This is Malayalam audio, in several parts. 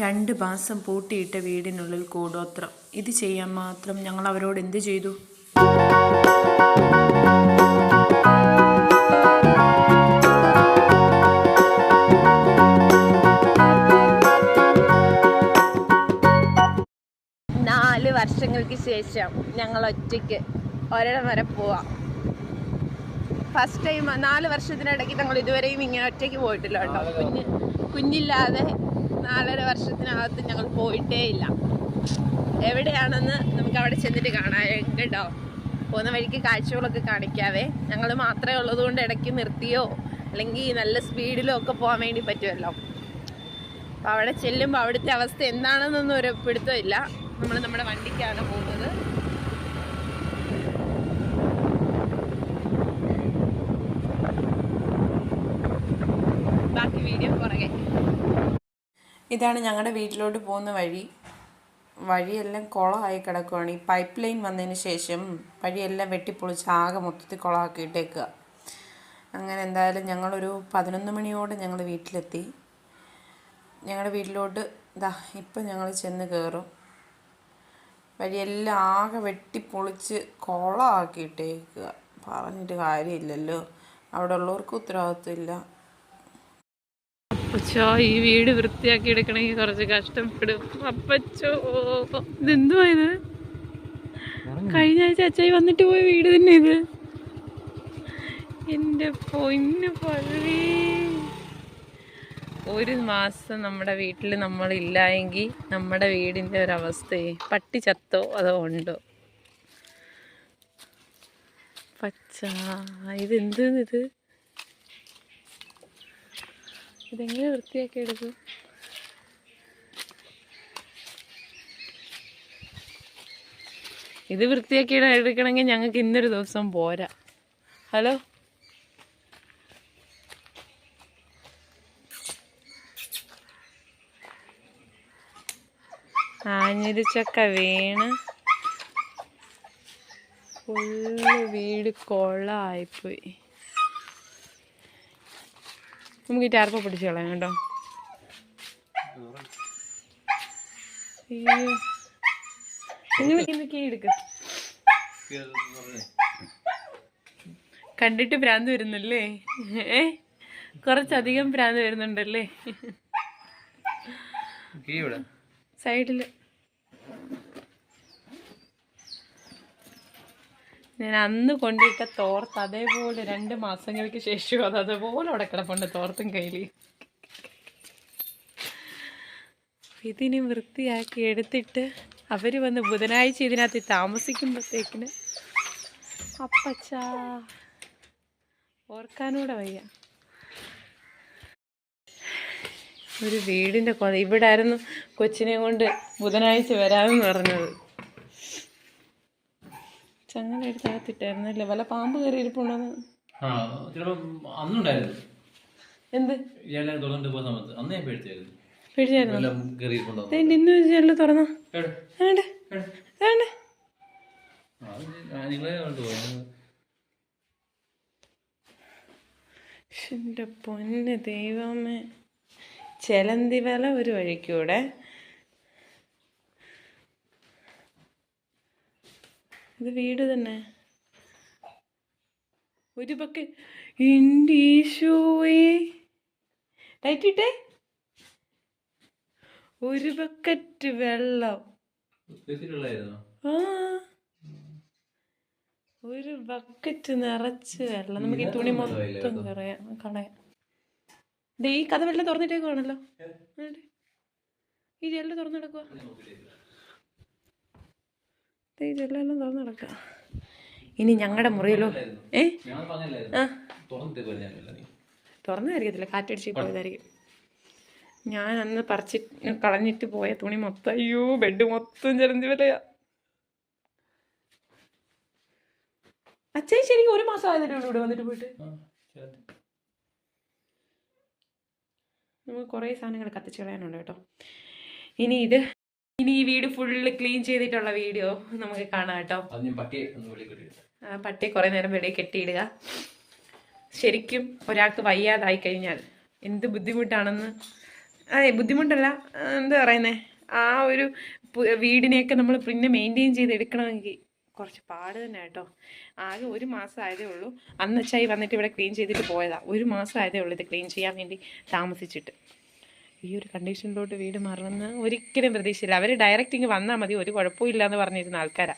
രണ്ട് മാസം പൂട്ടിയിട്ട വീടിനുള്ളിൽ കൂടോത്രം. ഇത് ചെയ്യാൻ മാത്രം ഞങ്ങൾ അവരോട് എന്ത് ചെയ്തു? നാല് വർഷങ്ങൾക്ക് ശേഷം ഞങ്ങൾ ഒറ്റയ്ക്ക് ഒരിടം വരെ പോവാം. ഫസ്റ്റ് ടൈം നാല് വർഷത്തിനിടയ്ക്ക് ഞങ്ങൾ ഇതുവരെയും ഇങ്ങനെ ഒറ്റയ്ക്ക് പോയിട്ടില്ല കേട്ടോ. കുഞ്ഞ് കുഞ്ഞില്ലാതെ നാലര വർഷത്തിനകത്ത് ഞങ്ങൾ പോയിട്ടേ ഇല്ല എവിടെയാണെന്ന് നമുക്ക് അവിടെ ചെന്നിട്ട് കാണാം. കേട്ടോ പോകുന്ന വഴിക്ക് കാഴ്ചകളൊക്കെ കാണിക്കാവേ. ഞങ്ങൾ മാത്രമേ ഉള്ളത് കൊണ്ട് ഇടയ്ക്ക് നിർത്തിയോ? അല്ലെങ്കിൽ നല്ല സ്പീഡിലോ ഒക്കെ പോകാൻ വേണ്ടി പറ്റുമല്ലോ? അപ്പോൾ അവിടെ ചെല്ലുമ്പോൾ അവിടുത്തെ അവസ്ഥ എന്താണെന്നൊന്നും ഒരു പിടുത്തമില്ല. നമ്മൾ നമ്മുടെ വണ്ടിക്കാണ് പോകുന്നത്. ഇതാണ് ഞങ്ങളുടെ വീട്ടിലോട്ട് പോകുന്ന വഴി. വഴിയെല്ലാം കുളമായി കിടക്കുവാണ്. ഈ പൈപ്പ് ലൈൻ വന്നതിന് ശേഷം വഴിയെല്ലാം വെട്ടിപ്പൊളിച്ച് ആകെ മൊത്തത്തിൽ കുളമാക്കിയിട്ടേക്കുക അങ്ങനെ എന്തായാലും ഞങ്ങളൊരു പതിനൊന്ന് മണിയോടെ ഞങ്ങൾ വീട്ടിലെത്തി. ഞങ്ങളുടെ വീട്ടിലോട്ട് ഇതാ ഇപ്പം ഞങ്ങൾ ചെന്ന് കയറും വഴിയെല്ലാം ആകെ വെട്ടിപ്പൊളിച്ച് കുളമാക്കിയിട്ടേക്കുക പറഞ്ഞിട്ട് കാര്യമില്ലല്ലോ. അവിടെ ഉള്ളവർക്ക് ഉത്തരവാദിത്വമില്ല അപ്പച്ചോ ഈ വീട് വൃത്തിയാക്കി എടുക്കണമെങ്കിൽ കുറച്ച് കഷ്ടപ്പെടും. അപ്പച്ചോ ഇതെന്തുവാ ഇത്? കഴിഞ്ഞ ആഴ്ച അച്ചായി വന്നിട്ട് പോയ വീട് തന്നെ ഇത്. എന്റെ പൊന്നു പഴവി ഒരു മാസം നമ്മുടെ വീട്ടിൽ നമ്മൾ ഇല്ലായെങ്കിൽ നമ്മുടെ വീടിന്റെ ഒരവസ്ഥയെ പട്ടി ചത്തോ അതോ ഉണ്ടോ? പച്ച ഇതെന്ത് ഇത്? ഇതെങ്ങനെ വൃത്തിയാക്കി എടുക്കും? ഇത് വൃത്തിയാക്കി എടുക്കണമെങ്കിൽ ഞങ്ങൾക്ക് ഇന്നൊരു ദിവസം പോരാ. ഹലോ? ആഞ്ഞിരിച്ചക്ക വീണ്. ഫുള്ള് വീട് കൊള്ളായിപ്പോയി. നമുക്ക് ഈ ടാർപ്പ പിടിച്ച് കളയാം കേട്ടോ. കണ്ടിട്ട് ഭ്രാന്ത് വരുന്നല്ലേ? ഏ? കുറച്ചധികം ഭ്രാന്ത് വരുന്നുണ്ടല്ലേ? സൈഡിൽ. ഞാൻ അന്ന് കൊണ്ടിട്ട തോർത്ത് അതേപോലെ രണ്ട് മാസങ്ങൾക്ക് ശേഷം അത് അതുപോലെ അവിടെ കിടപ്പുണ്ട് തോർത്തും കയ്യിൽ ഇതിനി വൃത്തിയാക്കി എടുത്തിട്ട് അവർ വന്ന് ബുധനാഴ്ച ഇതിനകത്ത് താമസിക്കുമ്പോഴത്തേക്കിന് അപ്പച്ചാ ഓർക്കാനൂടെ വയ്യ. ഒരു വീടിന്റെ ഇവിടെ ആയിരുന്നു കൊച്ചിനെ കൊണ്ട് ബുധനാഴ്ച വരാമെന്ന് പറഞ്ഞത്. ചങ്ങല എടുത്ത് അകത്തിട്ടായിരുന്നല്ലേ? വല്ല പാമ്പ് കയറി ഇരിപ്പുണ്ടെന്ന്. ആ അന്നുണ്ടായിരുന്നു. എന്ത്? ഇയാളെ തുറന്നിട്ട് പോകുന്ന സമയത്ത്. അന്ന് ഞാൻ പേടിച്ചായിരുന്നു? പേടിച്ചായിരുന്നു എല്ലാം കയറിയിട്ടുണ്ടോ ഇന്ന് ജനൽ തുറന്നോ. വേണ്ട വേണ്ട നിങ്ങളെ എന്റെ പൊന്ന് ദൈവമേ. ചെലന്തി വല ഒരു വഴിക്കൂടെ ഇത് വീട് തന്നെ. ഒരു പക്ക് ലൈറ്റ് ഇട്ടേ ഒരു ബക്കറ്റ് വെള്ളം. ആ. ഒരു ബക്കറ്റ് നിറച്ച് വെള്ളം. നമുക്ക് ഈ തുണി മൊത്തം കളയാം. കളയാം. ഈ കഥ വെള്ളം തുറന്നിട്ടേക്കുവാണല്ലോ. ഈ ജെല്ല് തുറന്നു കിടക്കുക ഈ ജെല്ലെല്ലാം തുറന്നു കിടക്കുക ഇനി ഞങ്ങളുടെ മുറിയിലോ ഏ? ആ. തുറന്നായിരിക്കത്തില്ല. കാറ്റടിച്ച് പോയതായിരിക്കും. ഞാൻ അന്ന് പറിച്ച് കളഞ്ഞിട്ട് പോയ തുണി മൊത്തം അയ്യോ ബെഡ് മൊത്തം ചെലന്തി വലയാ. അച്ഛൻ ശരിക്കും ഒരു മാസം ആയതല്ലേ ഇവിടെ വന്നിട്ട് പോയിട്ട്? നമുക്ക് കുറേ സാധനങ്ങൾ കത്തിച്ച് കളയാനുണ്ട് കേട്ടോ. ഇനി ഇത് ഇനി ഈ വീട് ഫുള്ള് ക്ലീൻ ചെയ്തിട്ടുള്ള വീഡിയോ നമുക്ക് കാണാം കേട്ടോ. പട്ടിയെ കുറെ നേരം വെളിയിൽ കെട്ടിയിടുക. ശരിക്കും ഒരാൾക്ക് വയ്യാതായി കഴിഞ്ഞാൽ എന്ത് ബുദ്ധിമുട്ടാണെന്ന്? അതെ ബുദ്ധിമുട്ടല്ല. എന്താ പറയുന്നേ? ആ ഒരു വീടിനെയൊക്കെ നമ്മൾ പിന്നെ മെയിന്റെയിൻ ചെയ്തെടുക്കണമെങ്കിൽ കുറച്ച് പാട് തന്നെ കേട്ടോ. ആകെ ഒരു മാസം ആയതേ ഉള്ളൂ. അന്ന് അച്ചായി വന്നിട്ട് ഇവിടെ ക്ലീൻ ചെയ്തിട്ട് പോയതാണ് ഒരു മാസം ആയതേ ഉള്ളൂ ഇത് ക്ലീൻ ചെയ്യാൻ വേണ്ടി താമസിച്ചിട്ട്. ഈ ഒരു കണ്ടീഷനിലോട്ട് വീട് മാറണമെന്ന് ഒരിക്കലും പ്രതീക്ഷയില്ല. അവർ ഡയറക്റ്റ് ഇങ്ങ് വന്നാൽ മതി. ഒരു കുഴപ്പമില്ല എന്ന് പറഞ്ഞിരുന്ന ആൾക്കാരാ.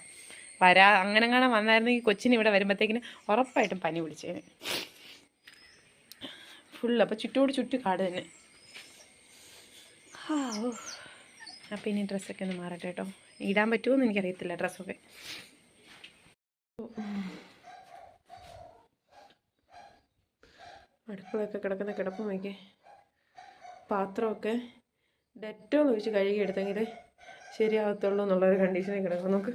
വരാ അങ്ങനെ കാണാൻ വന്നായിരുന്നെങ്കിൽ കൊച്ചിന് ഇവിടെ വരുമ്പോഴത്തേക്കിന് ഉറപ്പായിട്ടും പനി പിടിച്ചേനെ. ഫുൾ അപ്പോൾ ചുറ്റോട് ചുറ്റും കാട് തന്നെ. ഹാ ഓ. അപ്പം ഇനി ഡ്രസ്സൊക്കെ ഒന്ന് മാറട്ടെ കേട്ടോ ഇടാൻ പറ്റുമോ എന്ന് എനിക്കറിയത്തില്ല ഡ്രസ്സൊക്കെ അടുക്കളയൊക്കെ കിടക്കുന്ന കിടപ്പ് നോക്കിയേ പാത്രമൊക്കെ ഡെറ്റോൾ ഒഴിച്ച് കഴുകിയെടുത്തെങ്കിൽ ശരിയാകത്തുള്ളൂ എന്നുള്ളൊരു കണ്ടീഷനിൽ കിടക്കും നമുക്ക്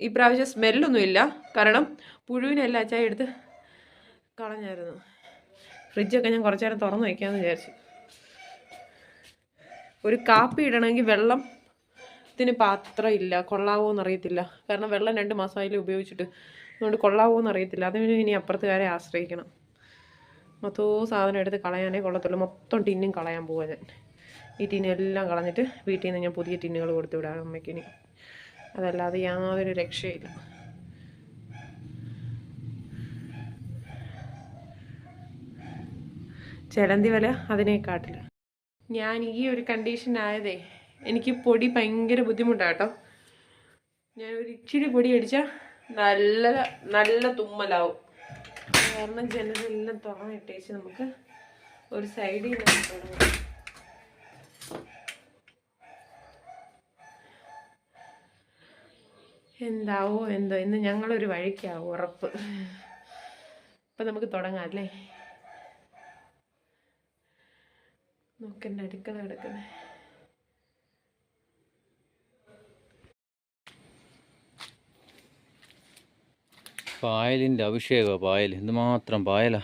ഈ പ്രാവശ്യം സ്മെല്ലൊന്നും ഇല്ല കാരണം പുഴുവിനെല്ലാം അച്ചായ എടുത്ത് കളഞ്ഞായിരുന്നു. ഫ്രിഡ്ജൊക്കെ ഞാൻ കുറച്ച് നേരം തുറന്ന് വയ്ക്കാമെന്ന് വിചാരിച്ചു. ഒരു കാപ്പി ഇടണമെങ്കിൽ വെള്ളം ത്തിന് പാത്രം ഇല്ല കൊള്ളാവോ എന്നറിയത്തില്ല കാരണം വെള്ളം രണ്ട് മാസമായാലും ഉപയോഗിച്ചിട്ട്. അതുകൊണ്ട് കൊള്ളാവോ എന്നറിയത്തില്ല അതിന് ഇനി അപ്പുറത്തുകാരെ ആശ്രയിക്കണം. മൊത്തവും സാധനം എടുത്ത് കളയാനേ കൊള്ളത്തുള്ളൂ. മൊത്തം ടിന്നും കളയാൻ പോവാ ഞാൻ. ഈ ടിന്നെല്ലാം കളഞ്ഞിട്ട് വീട്ടിൽ നിന്ന് ഞാൻ പുതിയ ടിന്നുകൾ കൊടുത്തു വിടാം അമ്മയ്ക്ക് ഇനി അതല്ലാതെ യാതൊരു രക്ഷയില്ല. ചിലന്തി വില അതിനേക്കാട്ടില്ല ഞാൻ ഈ ഒരു കണ്ടീഷൻ ആയതേ എനിക്ക് പൊടി ഭയങ്കര ബുദ്ധിമുട്ടാണ് കേട്ടോ. ഞാൻ ഒരു ഇച്ചിരി പൊടി അടിച്ചാൽ നല്ല നല്ല തുമ്മലാവും. കാരണം ജനലെല്ലാം തുറന്നിട്ടേച്ച് നമുക്ക് ഒരു സൈഡിൽ നിന്ന് തുടങ്ങാം എന്താവോ എന്തോ ഇന്ന് ഞങ്ങളൊരു വഴിക്കാവും ഉറപ്പ്. അപ്പം നമുക്ക് തുടങ്ങാം അല്ലേ? നോക്കണ്ട അടുക്കള കിടക്കുന്നേ. പായലിന്റെ അഭിഷേകമാണ് പായൽ. എന്തുമാത്രം പായലാ.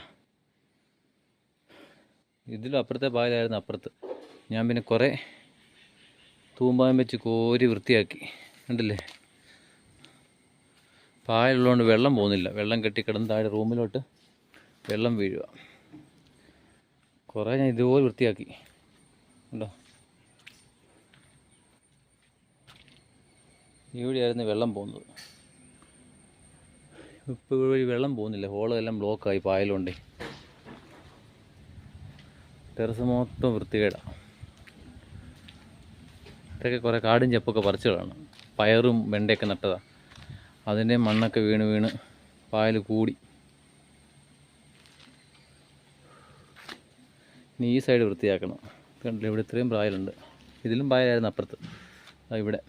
ഇതിലും അപ്പുറത്തെ പായലായിരുന്നു അപ്പുറത്ത്. ഞാൻ പിന്നെ കുറേ തൂമ്പായം വെച്ച് കോരി വൃത്തിയാക്കി. കണ്ടില്ലേ? പായലുള്ളതുകൊണ്ട് വെള്ളം പോകുന്നില്ല. വെള്ളം കെട്ടിക്കിടന്ന് താഴെ റൂമിലോട്ട് വെള്ളം വീഴുക. കുറേ ഞാൻ ഇതുപോലെ വൃത്തിയാക്കി. ഉണ്ടോ ഇവിടെയായിരുന്നു വെള്ളം പോകുന്നത്. ഇപ്പോൾ വഴി വെള്ളം പോകുന്നില്ല. ഹോളെല്ലാം ബ്ലോക്കായി പായലുണ്ടേ. ടെറസ് മൊത്തം വൃത്തികേടാണ് ഇതൊക്കെ കുറേ കാടും ചെപ്പൊക്കെ പറിച്ചതാണ്. പയറും വെണ്ടയൊക്കെ നട്ടതാണ് അതിന്റെ മണ്ണൊക്കെ വീണ് വീണ് പായൽ കൂടി. ഇനി ഈ സൈഡ് വൃത്തിയാക്കണം. കണ്ടില്ല ഇവിടെ ഇത്രയും പായലുണ്ട്. ഇതിലും പായലായിരുന്നു അപ്പുറത്ത്. ഇവിടെ.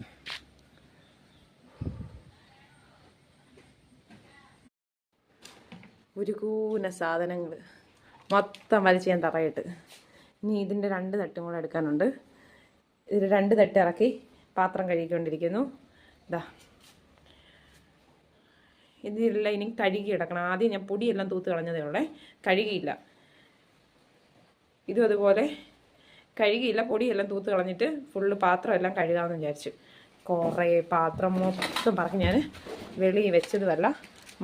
ഒരു കൂന സാധനങ്ങൾ മൊത്തം വലിച്ച് ഞാൻ തറയിട്ട്. ഇനി ഇതിന്റെ രണ്ട് തട്ടും കൂടെ എടുക്കാനുണ്ട്. ഇതിൽ രണ്ട് തട്ട് ഇറക്കി പാത്രം കഴുകിക്കൊണ്ടിരിക്കുന്നു. ഇതാ ഇതിലുള്ള ഇനി കഴുകി എടുക്കണം ആദ്യം ഞാൻ പൊടിയെല്ലാം തൂത്ത് കളഞ്ഞതേ ഉള്ളേ. കഴുകിയില്ല. ഇതും അതുപോലെ കഴുകിയില്ല. പൊടിയെല്ലാം തൂത്ത് കളഞ്ഞിട്ട് ഫുള്ള് പാത്രമെല്ലാം കഴുകാമെന്ന് വിചാരിച്ചു. കുറേ പാത്രം മൊത്തം പറഞ്ഞ് ഞാൻ വെളിയിൽ വെച്ചതുമല്ല.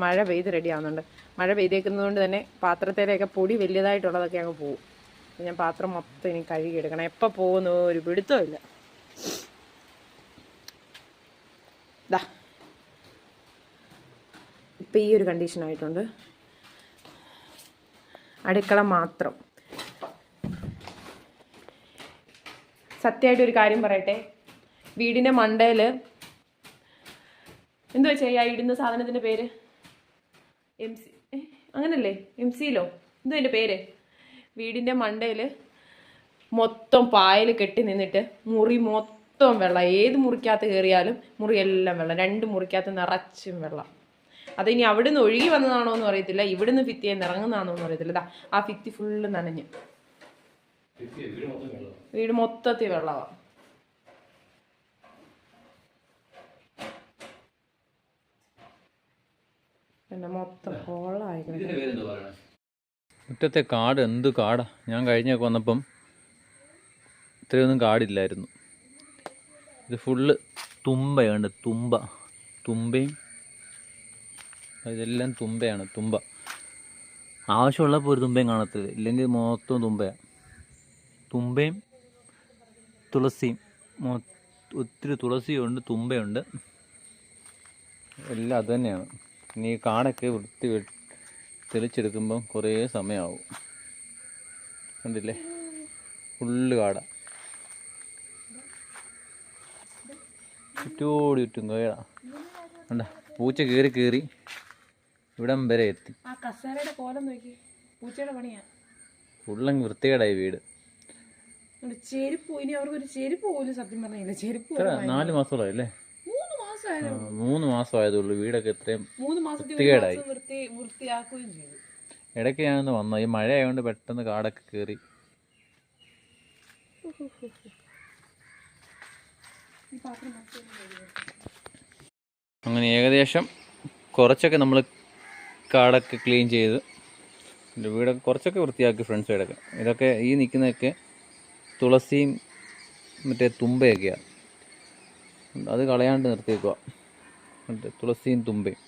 മഴ പെയ്ത് റെഡി ആവുന്നുണ്ട്. മഴ പെയ്തേക്കുന്നത് കൊണ്ട് തന്നെ പാത്രത്തിലെയൊക്കെ പൊടി വലിയതായിട്ടുള്ളതൊക്കെ അങ്ങ് പോകും ഞാൻ പാത്രം മൊത്തം ഇനി കഴുകിയെടുക്കണം എപ്പോൾ പോകുന്നു ഒരു പിടുത്തമില്ല ദാ. ഇപ്പം ഈ ഒരു കണ്ടീഷനായിട്ടുണ്ട് അടുക്കള മാത്രം. സത്യമായിട്ട് ഒരു കാര്യം പറയട്ടെ. വീടിന്റെ മണ്ടയിൽ എന്തുവാ ചെയ്യാ? ഇടുന്ന സാധനത്തിന്റെ പേര്? എം സി അങ്ങനല്ലേ? എം സിയിലോ എന്തോ എന്റെ പേര്? വീടിന്റെ മണ്ടയിൽ മൊത്തം പായൽ കെട്ടി നിന്നിട്ട് മുറി മൊത്തം വെള്ളം. ഏത് മുറിക്കകത്ത് കയറിയാലും മുറിയെല്ലാം വെള്ളം. രണ്ട് മുറിക്കകത്ത് നിറച്ചും വെള്ളം. അതിനി അവിടുന്ന് ഒഴുകി വന്നതാണോ എന്ന് അറിയത്തില്ല. ഇവിടുന്ന് ഫിത്തിയെ നിറങ്ങുന്നതാണോ എന്ന് അറിയത്തില്ല. ആ ഭിത്തി ഫുള്ള് നനഞ്ഞ്. വീട് മൊത്തത്തിൽ വെള്ളമാണ് പിന്നെ മൊത്തം കൊള്ളമായി മുറ്റത്തെ കാട് എന്ത് കാടാ? ഞാൻ കഴിഞ്ഞൊക്കെ വന്നപ്പം ഇത്രയൊന്നും കാടില്ലായിരുന്നു. ഇത് ഫുള്ള് തുമ്പയുണ്ട് തുമ്പ. തുമ്പയും ഇതെല്ലാം തുമ്പയാണ് തുമ്പ. ആവശ്യമുള്ളപ്പോൾ ഒരു തുമ്പയും കാണത്തില്ല. ഇല്ലെങ്കിൽ മൊത്തം തുമ്പയാണ് തുമ്പയും തുളസിയും മൊ- ഒത്തിരി തുളസിയുണ്ട് തുമ്പയുണ്ട്. എല്ലാം അത് തന്നെയാണ്. ഇനി കാടൊക്കെ വൃത്തി തെളിച്ചെടുക്കുമ്പം കുറേ സമയമാവും കണ്ടില്ലേ? ഫുള്ള് കാട. ചുറ്റോടി ചുറ്റും കേടാ. കണ്ട? പൂച്ച കയറി കയറി ഇവിടം വരെ എത്തി. ഫുള്ളങ്ങ് വൃത്തികേടായി വീട്. ചെരുപ്പ് ഇനി അവർക്ക് ഒരു ചെരുപ്പ് പോലും സത്യം പറഞ്ഞില്ല. ചെരുപ്പ് നാല് മാസമായി അല്ലേ? മൂന്ന് മാസം ആയതുള്ളൂ വീടൊക്കെ ഇത്രയും വൃത്തികേടായി. ഇടയ്ക്ക് ഞാനൊന്ന് വന്നു. ഈ മഴ ആയതുകൊണ്ട് പെട്ടെന്ന് കാടൊക്കെ കയറി അങ്ങനെ ഏകദേശം കുറച്ചൊക്കെ നമ്മൾ കാടൊക്കെ ക്ലീൻ ചെയ്ത് എന്റെ വീടൊക്കെ കുറച്ചൊക്കെ വൃത്തിയാക്കി ഫ്രണ്ട്സ് സൈഡൊക്കെ ഇതൊക്കെ ഈ നിൽക്കുന്നതൊക്കെ തുളസിയും മറ്റേ തുമ്പയൊക്കെയാണ് അത് കളയാണ്ട് നിർത്തിയേക്കുക എന്നിട്ട് തുളസിയും തുമ്പയും.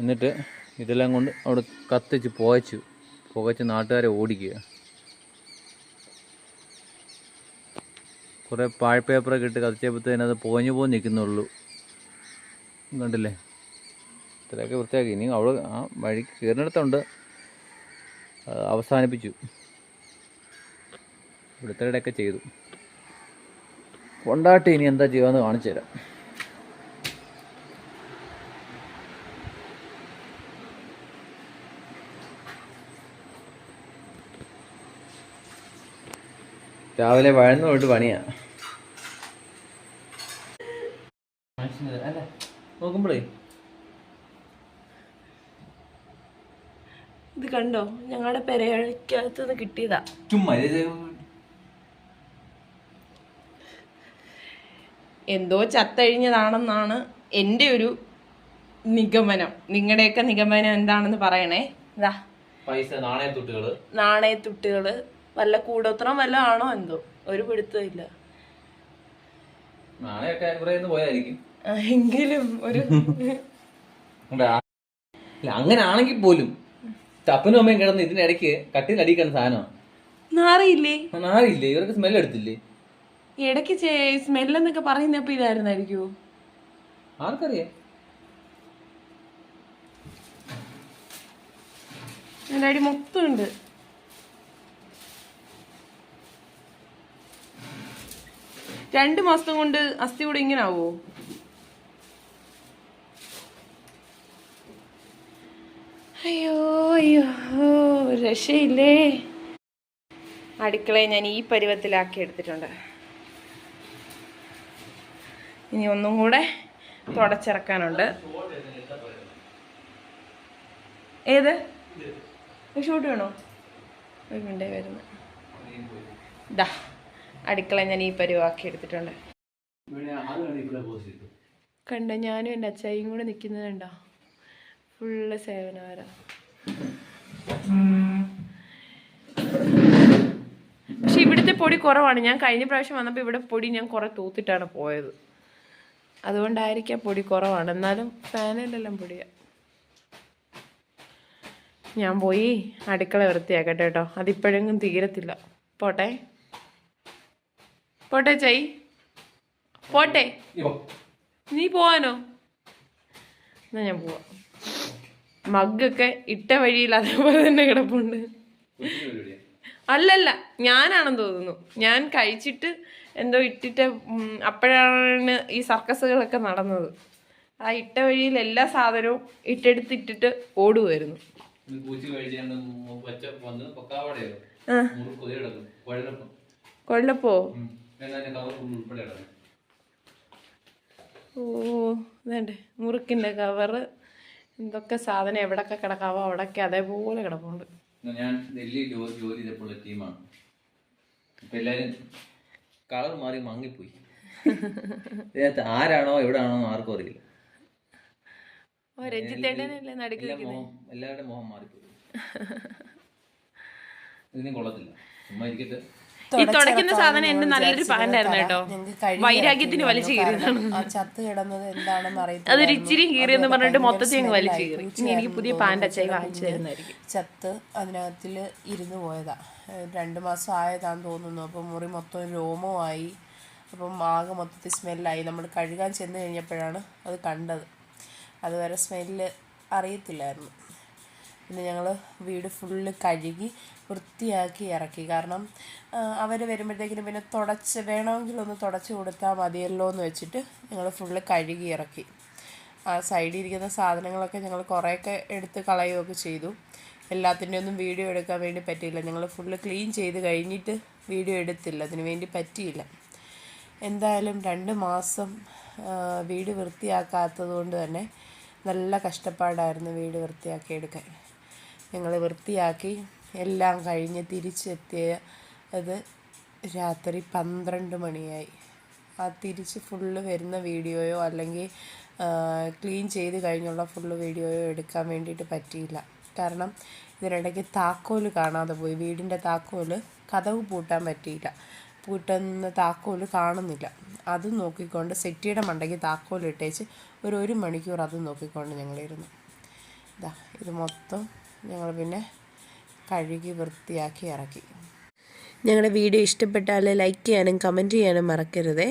എന്നിട്ട് ഇതെല്ലാം കൊണ്ട് അവിടെ കത്തിച്ച് പുകച്ചു. പുകച്ച് നാട്ടുകാരെ ഓടിക്കുക. കുറേ പാഴ്പേപ്പറൊക്കെ ഇട്ട് കത്തിച്ചപ്പോഴത്തേന് അത് പുകഞ്ഞു പോയി നിൽക്കുന്നുള്ളൂ. കണ്ടില്ലേ? ഇത്രയൊക്കെ വൃത്തിയാക്കി. ഇനി അവിടെ ആ വഴിക്ക് കയറിനടുത്തുണ്ട് അവസാനിപ്പിച്ചു. ഇവിടുത്തെ ചെയ്തു. കൊണ്ടാട്ടി ഇനി എന്താ ചെയ്യുമെന്ന് കാണിച്ചു തരാം. രാവിലെ വഴന്നു പോയിട്ട് പണിയാ. അല്ല നോക്കുമ്പോഴേ ഇത് കണ്ടോ? ഞങ്ങളുടെ പെരയാളിക്കകത്ത് കിട്ടിയതാ. ചുമ്മാ എന്തോ ചത്തഴിഞ്ഞതാണെന്നാണ് എന്റെ ഒരു നിഗമനം. നിങ്ങളുടെയൊക്കെ നിഗമനം എന്താണെന്ന് പറയണേ? ഇതാ പൈസ നാണയത്തുട്ടുകൾ നാണയത്തുട്ടുകൾ വല്ല കൂടോത്രം വല്ല ആണോ എന്തോ? ഒരു പിടുത്തമില്ല എങ്കിലും ഒരു അങ്ങനാണെങ്കിൽ ആ- അങ്ങനെ ആണെങ്കിൽ പോലും അപ്പനും അമ്മയും കിടന്ന് ഇതിനിടയ്ക്ക് കട്ടിൽ അടിക്കുന്ന സാധനമാണ് നാറിയില്ലേ നാറിയില്ലേ? ഇവർക്ക് സ്മെൽ എടുത്തില്ലേ? ഇടയ്ക്ക് സ്മെല്ലെന്നൊക്കെ പറയുന്നപ്പോ ഇതായിരുന്നായിരിക്കുമോ ആർക്കറിയാം? എന്റെ അടി മൊത്തം ഉണ്ട് രണ്ട് മാസം കൊണ്ട് അസ്ഥി കൂടെ ഇങ്ങനെ ആവോ അയ്യോ അയ്യോ രക്ഷയില്ലേ? അടുക്കളയെ ഞാൻ ഈ പരുവത്തിലാക്കി എടുത്തിട്ടുണ്ട് ഇനി ഒന്നും കൂടെ തുടച്ചിറക്കാനുണ്ട്. ഏത്? ഷൂട്ട് വേണോ? ഒരു മിനിറ്റ് വരുന്നു. ദാ അടുക്കള ഞാൻ ഈ പരിവാക്കി എടുത്തിട്ടുണ്ട്. കണ്ടോ ഞാനും എന്റെ അച്ചായും കൂടെ നിൽക്കുന്നത് കണ്ടോ? ഫുള്ള് സേവനവരാ. പക്ഷെ ഇവിടുത്തെ പൊടി കുറവാണ്. ഞാൻ കഴിഞ്ഞ പ്രാവശ്യം വന്നപ്പോൾ ഇവിടെ പൊടി ഞാൻ കുറേ തൂത്തിട്ടാണ് പോയത്. അതുകൊണ്ടായിരിക്കാം പൊടി കുറവാണ്. എന്നാലും ഫാനിലെല്ലാം പൊടിയാ. ഞാൻ പോയി അടുക്കള വൃത്തിയാക്കട്ടെ കേട്ടോ. അതിപ്പോഴെങ്കിലും തീരത്തില്ല. പോട്ടെ. പോട്ടെ ചൈ പോട്ടെ. നീ പോവാനോ? എന്നാ ഞാൻ പോവാം. മഗ്ഗൊക്കെ ഇട്ട വഴിയിൽ അതേപോലെ തന്നെ കിടപ്പുണ്ട്. അല്ലല്ല ഞാനാണെന്ന് തോന്നുന്നു. ഞാൻ കഴിച്ചിട്ട് എന്തോ ഇട്ടിട്ട് അപ്പോഴാണ് ഈ സർക്കസുകളൊക്കെ നടന്നത്. ആ ഇട്ട വഴിയിൽ എല്ലാ സാധനവും ഓടുമായിരുന്നു വന്ന് മുറുക്ക് കിടക്കും കുഴലപ്പം. ഓ വേണ്ടേ മുറുക്കിന്റെ കവറ് എന്തൊക്കെ സാധനം എവിടൊക്കെ കിടക്കാവോ അവിടൊക്കെ അതേപോലെ കിടപ്പുണ്ട്. ഞാൻ ഡൽഹി ജോലി ചെയ്തപ്പോഴുള്ള ടീമാണ്. ഇപ്പൊ എല്ലാരും കളർ മാറി മങ്ങിപ്പോയി. ഇതിനകത്ത് ആരാണോ എവിടാണോ ആർക്കും അറിയില്ല. എല്ലാവരുടെ മോഹം മാറിപ്പോയി. ഇതിനും കൊള്ളത്തില്ല. ചുമ്മാ ഇരിക്കട്ടെ. ഈ തുടയ്ക്കുന്ന സാധനം എന്റെ നല്ലൊരു പാന്റായിരുന്നു കേട്ടോ. വൈരാഗ്യത്തിന് വലിച്ചു കീറിയതാണ്. ആ ചത്ത് കിടന്നത് എന്താണെന്ന് അതൊരു ഇച്ചിരി കീറിയെന്ന് പറഞ്ഞിട്ട് മൊത്തത്തിൽ അങ്ങ് വലിച്ചു കീറി. ഇനി എനിക്ക് പുതിയ പാന്റ് അച്ചായി വാങ്ങിച്ചു തരുന്നതായിരിക്കും. ചത്ത് അതിനകത്തിൽ ഇരുന്ന് പോയതാ. രണ്ടു രണ്ട് മാസം ആയതാന്ന് തോന്നുന്നു. അപ്പം മുറി മൊത്തം രോമമായി. അപ്പം ആകെ മൊത്തത്തിൽ സ്മെല്ലായി. നമ്മൾ കഴുകാൻ ചെന്ന് കഴിഞ്ഞപ്പോഴാണ് അത് കണ്ടത്. അതുവരെ സ്മെല്ല് അറിയത്തില്ലായിരുന്നു. പിന്നെ ഞങ്ങൾ വീട് ഫുള്ള് കഴുകി വൃത്തിയാക്കി ഇറക്കി. കാരണം അവർ വരുമ്പോഴത്തേക്കിനും പിന്നെ തുടച്ച് വേണമെങ്കിൽ ഒന്ന് തുടച്ച് കൊടുത്താൽ മതിയല്ലോ എന്ന് വെച്ചിട്ട് ഞങ്ങൾ ഫുള്ള് കഴുകി ഇറക്കി. ആ സൈഡിൽ ഇരിക്കുന്ന സാധനങ്ങളൊക്കെ ഞങ്ങൾ കുറേയൊക്കെ എടുത്ത് കളയുകയൊക്കെ ചെയ്തു. എല്ലാത്തിന്റെ ഒന്നും വീഡിയോ എടുക്കാൻ വേണ്ടി പറ്റിയില്ല. ഞങ്ങൾ ഫുള്ള് ക്ലീൻ ചെയ്ത് കഴിഞ്ഞിട്ട് വീഡിയോ എടുത്തില്ല. അതിന് വേണ്ടി പറ്റിയില്ല. എന്തായാലും രണ്ട് മാസം വീട് വൃത്തിയാക്കാത്തത് കൊണ്ട് തന്നെ നല്ല കഷ്ടപ്പാടായിരുന്നു വീട് വൃത്തിയാക്കി എടുക്കാൻ. ഞങ്ങൾ വൃത്തിയാക്കി എല്ലാം കഴിഞ്ഞ് തിരിച്ചെത്തിയ അത് രാത്രി പന്ത്രണ്ട് മണിയായി. ആ തിരിച്ച് ഫുള്ള് വരുന്ന വീഡിയോയോ അല്ലെങ്കിൽ ക്ലീൻ ചെയ്ത് കഴിഞ്ഞുള്ള ഫുള്ള് വീഡിയോയോ എടുക്കാൻ വേണ്ടിയിട്ട് പറ്റിയില്ല. കാരണം ഇതിനിടയ്ക്ക് താക്കോൽ കാണാതെ പോയി. വീടിന്റെ താക്കോൽ കഥവ് പൂട്ടാൻ പറ്റിയില്ല. പൂട്ടുന്ന താക്കോൽ കാണുന്നില്ല. അത് നോക്കിക്കൊണ്ട് സെറ്റിയുടെ മണ്ടയ്ക്ക് താക്കോൽ ഇട്ടേച്ച് ഒരു ഒരു മണിക്കൂർ അത് നോക്കിക്കൊണ്ട് ഞങ്ങളിരുന്നു. ഇതാ ഇത് മൊത്തം ഞങ്ങൾ പിന്നെ കഴുകി വൃത്തിയാക്കി ഇറക്കി. ഞങ്ങളുടെ വീഡിയോ ഇഷ്ടപ്പെട്ടാൽ ലൈക്ക് ചെയ്യാനും കമന്റ് ചെയ്യാനും മറക്കരുതേ.